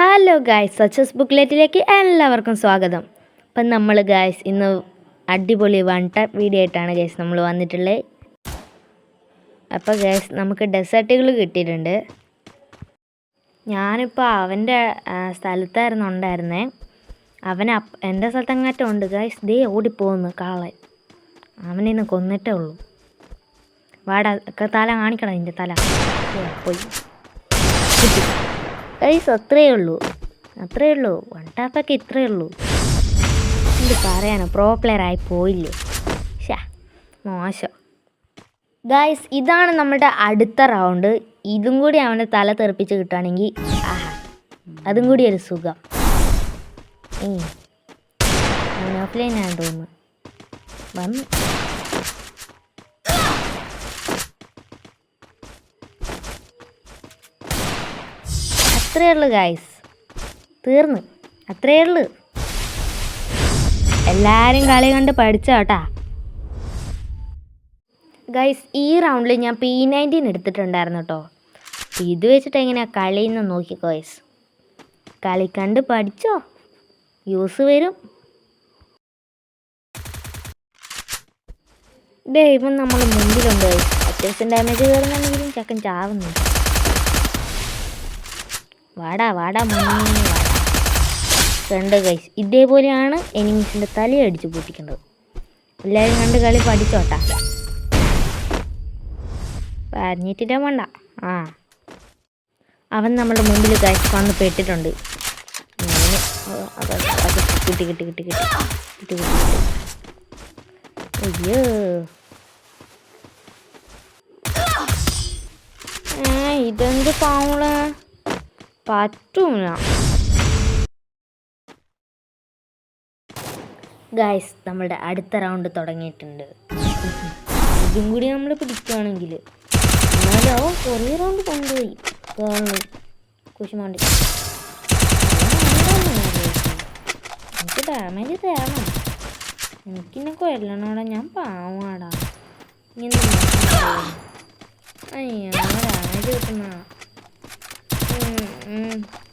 Hello guys such as ബുക്ക്ലെറ്റിലേക്ക് എല്ലാവർക്കും സ്വാഗതം. അപ്പം നമ്മൾ ഗായ്സ് ഇന്ന് അടിപൊളി വൺ ടൈപ്പ് വീഡിയോ ആയിട്ടാണ് ഗായ്സ് നമ്മൾ വന്നിട്ടുള്ളത് അപ്പോൾ ഗായ്സ് നമുക്ക് ഡെസേർട്ടുകൾ കിട്ടിയിട്ടുണ്ട്. ഞാനിപ്പോൾ അവന്റെ സ്ഥലത്തായിരുന്നു ഉണ്ടായിരുന്നേ. അവൻ എന്റെ സ്ഥലത്തെങ്ങാറ്റം ഉണ്ട് ഗായ്സ് ദേ ഓടിപ്പോകുന്നു കാളെ. അവനിന്ന് കൊന്നിട്ടേ ഉള്ളൂ. വാടാ തല കാണിക്കണം നിന്റെ തല. പോയി. ഗൈസ് അത്രയേ ഉള്ളൂ. അത്രയേ ഉള്ളൂ. വൺ ടാപ്പൊക്കെ ഇത്രേ ഉള്ളൂ. എന്ത് പറയാനോ? പ്രോ പ്ലെയർ ആയി പോയില്ലേ. ഷാ മോശം. ഗായ്സ് ഇതാണ് നമ്മുടെ അടുത്ത റൗണ്ട് ഇതും കൂടി അവന്റെ തല തെറിപ്പിച്ച് കിട്ടുകയാണെങ്കിൽ ആഹാ അതും കൂടി ഒരു സുഖം. ഏ ഓഫ്ലൈനാണ് തോന്നുന്നു. വന്നു. അത്രയേ ഉള്ളൂ ഗായ്സ് തീർന്ന്. അത്രയേ ഉള്ളൂ. എല്ലാവരും കളി കണ്ട് പഠിച്ചോട്ടാ ഗൈസ് ഈ റൗണ്ടിൽ ഞാൻ പി നയന്റീൻ എടുത്തിട്ടുണ്ടായിരുന്നു കേട്ടോ ഇത് വെച്ചിട്ട് എങ്ങനെയാണ് കളിന്ന് നോക്കി ഗൈസ് കളി കണ്ട് പഠിച്ചോ? യൂസ് വരും. ഇപ്പം നമ്മൾ മുമ്പിലുണ്ട് അത്യാവശ്യം ഡാമേജ് കയറുന്നുണ്ടെങ്കിലും ചക്കൻ ചാവുന്നു. വാടാ വാടാ കണ്ട് ഗൈസ് ഇതേപോലെയാണ് എനിമീസിന്റെ തലയടിച്ച് പൊട്ടിക്കേണ്ടത് എല്ലാവരും കണ്ട് കളി പഠിച്ചോട്ടാ. പറഞ്ഞിട്ടില്ല വേണ്ട ആ. അവൻ നമ്മുടെ മുമ്പിൽ ഗൈസ് വന്ന് പെട്ടിട്ടുണ്ട്. കിട്ടി കിട്ടി കിട്ടി കിട്ടി. കിട്ടി അയ്യോ. ഇതെന്ത് പാവൾ പറ്റൂല. ഗായ്സ് നമ്മളുടെ അടുത്ത റൗണ്ട് തുടങ്ങിയിട്ടുണ്ട്. ഇതും കൂടി നമ്മൾ പിടിക്കുകയാണെങ്കിൽ എന്നാലോ കുറേ റൗണ്ട് കൊണ്ടുപോയി. കുശുമാണ്ടി. എനിക്ക് ഡാമേജ് തരണം. എനിക്കിന്നെ കൊല്ലണോടാ ഞാൻ പാവാടാ. ഇങ്ങനെ അയ്യോ ഡാമേജ് കിട്ടുന്ന man.